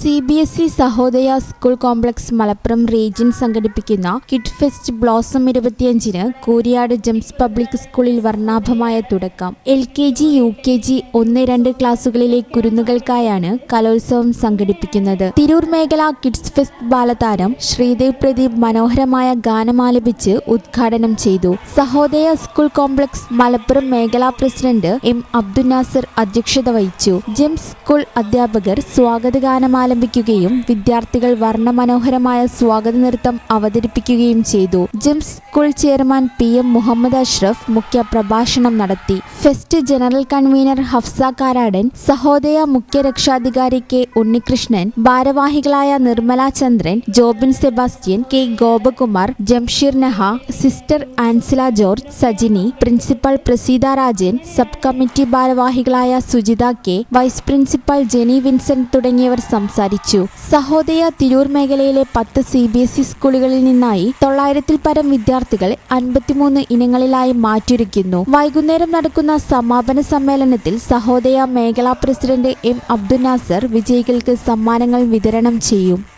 C B S E Sahodaya school complex Malappuram region സംഘടിപ്പിക്കുന്ന kid fest blossom ഇരുപത്തിയഞ്ചിന് Kooriyad gems public സ്കൂളിൽ വർണാഭമായ തുടക്കം. L K G U K G ഒന്ന് രണ്ട് ക്ലാസുകളിലെ കുരുന്നുകൾക്കായാണ് കലോത്സവം സംഘടിപ്പിക്കുന്നത്. തിരൂർ മേഖല കിഡ്സ് ഫെസ്റ്റ് ബാലതാരം ശ്രീദേവ് പ്രദീപ് മനോഹരമായ ഗാനമാലപിച്ച് ഉദ്ഘാടനം ചെയ്തു. സഹോദയ സ്കൂൾ കോംപ്ലക്സ് മലപ്പുറം മേഖലാ പ്രസിഡന്റ് എം അബ്ദുൽ നാസർ അധ്യക്ഷത വഹിച്ചു. ജംസ് സ്കൂൾ അധ്യാപകർ സ്വാഗതഗാനം ആലപിക്കുകയും വിദ്യാർത്ഥികൾ വർണമനോഹരമായ സ്വാഗത നൃത്തം അവതരിപ്പിക്കുകയും ചെയ്തു. Jims school chairman P M Muhammad Ashraf മുഖ്യ പ്രഭാഷണം നടത്തി. Fest general convener Hafsa Karadan Sahodaya മുഖ്യ രക്ഷാധികാരി കെ ഉണ്ണികൃഷ്ണൻ ഭാരവാഹികളായ Nirmala Chandran Jobin Sebastian K Gopakumar Jamsheer Naha sister Ansila George Sajini principal Praseetha Rajan sub committee ഭാരവാഹികളായ Sujitha K vice principal Jeni Vincent തുടങ്ങിയവർ സംസാരിച്ചു. സഹോദയ തിരൂർ മേഖലയിലെ പത്ത് സി ബി എസ് ഇ സ്കൂളുകളിൽ നിന്നായി തൊള്ളായിരത്തിൽ പരം വിദ്യാർത്ഥികളെ അൻപത്തിമൂന്ന് ഇനങ്ങളിലായി മാറ്റിയിരിക്കുന്നു. വൈകുന്നേരം നടക്കുന്ന സമാപന സമ്മേളനത്തിൽ സഹോദയ മേഖലാ പ്രസിഡന്റ് എം അബ്ദുൽ നാസർ വിജയികൾക്ക് സമ്മാനങ്ങൾ വിതരണം ചെയ്യും.